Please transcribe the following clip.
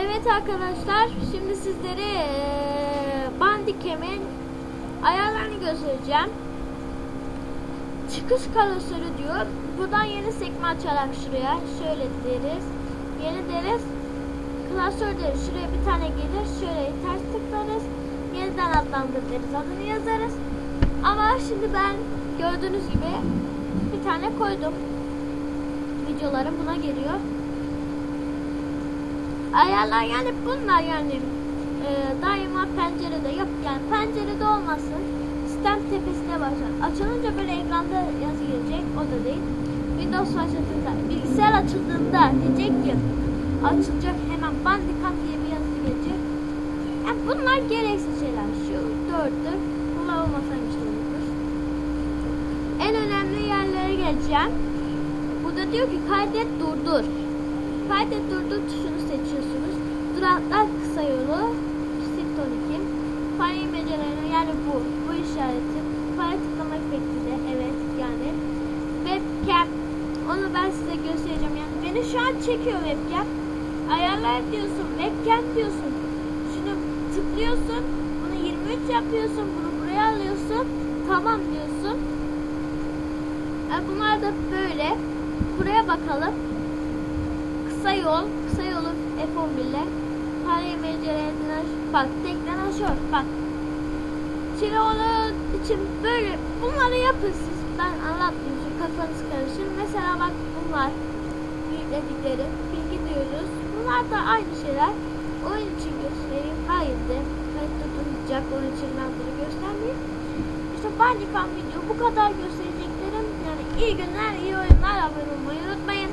Evet arkadaşlar, şimdi sizlere eee Bandicam'in ayarlarını göstereceğim. Çıkış klasörü diyor. Buradan yeni sekme açarak şuraya şöyle deriz. Yeni deriz. Klasör deriz. Şuraya bir tane gelir. Şöyle ters tıklarız. Yeniden adlandır deriz. Adını yazarız. Ama şimdi ben gördüğünüz gibi bir tane koydum. Videolarım buna geliyor. Ayarlar yani bunlar yani e, daima pencerede yap yani pencerede olmasın sistem tepesine başlar. Açılınca böyle ekranda yazı gelecek o da değil. Windows başlattığında bilgisayar açıldığında diyecek ki açılacak hemen Bandicam diye bir yazı gelecek. Yani bunlar gereksiz şeyler. Şu dördü bunlar olmasa işte olur. En önemli yerlere geleceğim. Burada diyor ki kaydet durdur. Kaydet durdur tuşunu seçiyorsunuz. Duraklar kısa yolu. Shift 12. Fare imecelerine yani bu. Bu işareti. Fare tıklama efekti de evet yani. Webcam. Onu ben size göstereceğim yani. Beni şu an çekiyor webcam. Ayarlar diyorsun. Webcam diyorsun. Şunu tıklıyorsun. Bunu 23 yapıyorsun. Bunu buraya alıyorsun. Tamam diyorsun. Yani bunlar da böyle. Buraya bakalım. Yol, kısa yolu F11 ile Parayı mecelinden bak deklanasyon bak. Kiloğlu için böyle bunları yapın siz. Ben anlatmayayım şimdi kafanız karışır. Mesela bak bunlar yükledikleri bilgi diyoruz. Bunlar da aynı şeyler. Oyun için göstereyim. Hayır. Kayıt tutulacak. Onun için ben bunu göstermeyeyim. İşte Bandicam video bu kadar göstereceklerim. Yani iyi günler, iyi oyunlar abone olmayı unutmayın.